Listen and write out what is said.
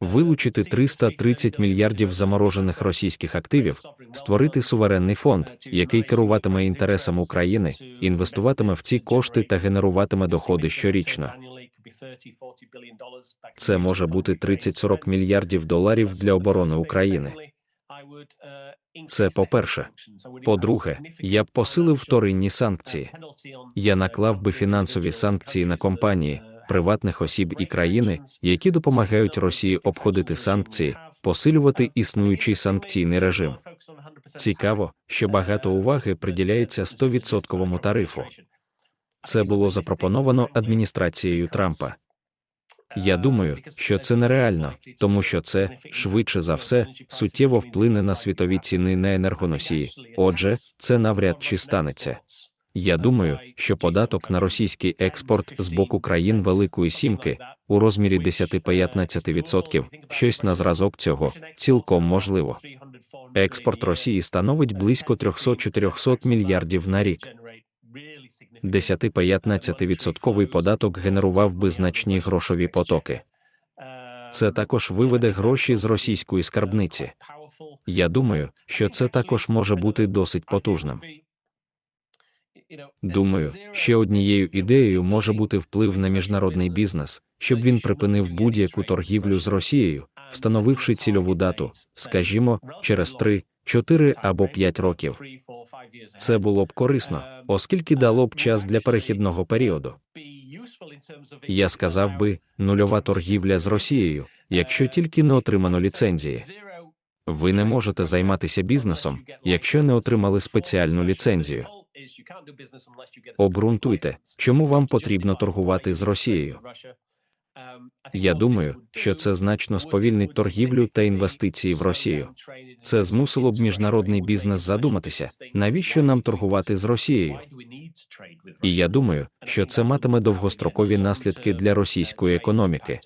вилучити 330 мільярдів заморожених російських активів, створити суверенний фонд, який керуватиме інтересами України, інвестуватиме в ці кошти та генеруватиме доходи щорічно. Це може бути 30-40 мільярдів доларів для оборони України. Це по-перше. По-друге, я б посилив вторинні санкції. Я наклав би фінансові санкції на компанії, приватних осіб і країни, які допомагають Росії обходити санкції, посилювати існуючий санкційний режим. Цікаво, що багато уваги приділяється 100% тарифу. Це було запропоновано адміністрацією Трампа. Я думаю, що це нереально, тому що це, швидше за все, суттєво вплине на світові ціни на енергоносії. Отже, це навряд чи станеться. Я думаю, що податок на російський експорт з боку країн Великої Сімки у розмірі 10-15%, щось на зразок цього, цілком можливо. Експорт Росії становить близько 300-400 мільярдів на рік. 10-15% податок генерував би значні грошові потоки. Це також виведе гроші з російської скарбниці. Я думаю, що це також може бути досить потужним. Думаю, ще однією ідеєю може бути вплив на міжнародний бізнес, щоб він припинив будь-яку торгівлю з Росією, встановивши цільову дату, скажімо, через 3, 4 або 5 років. Це було б корисно, оскільки дало б час для перехідного періоду. Я сказав би, нульова торгівля з Росією, якщо тільки не отримано ліцензії. Ви не можете займатися бізнесом, якщо не отримали спеціальну ліцензію. Обґрунтуйте, чому вам потрібно торгувати з Росією. Я думаю, що це значно сповільнить торгівлю та інвестиції в Росію. Це змусило б міжнародний бізнес задуматися, навіщо нам торгувати з Росією. І я думаю, що це матиме довгострокові наслідки для російської економіки.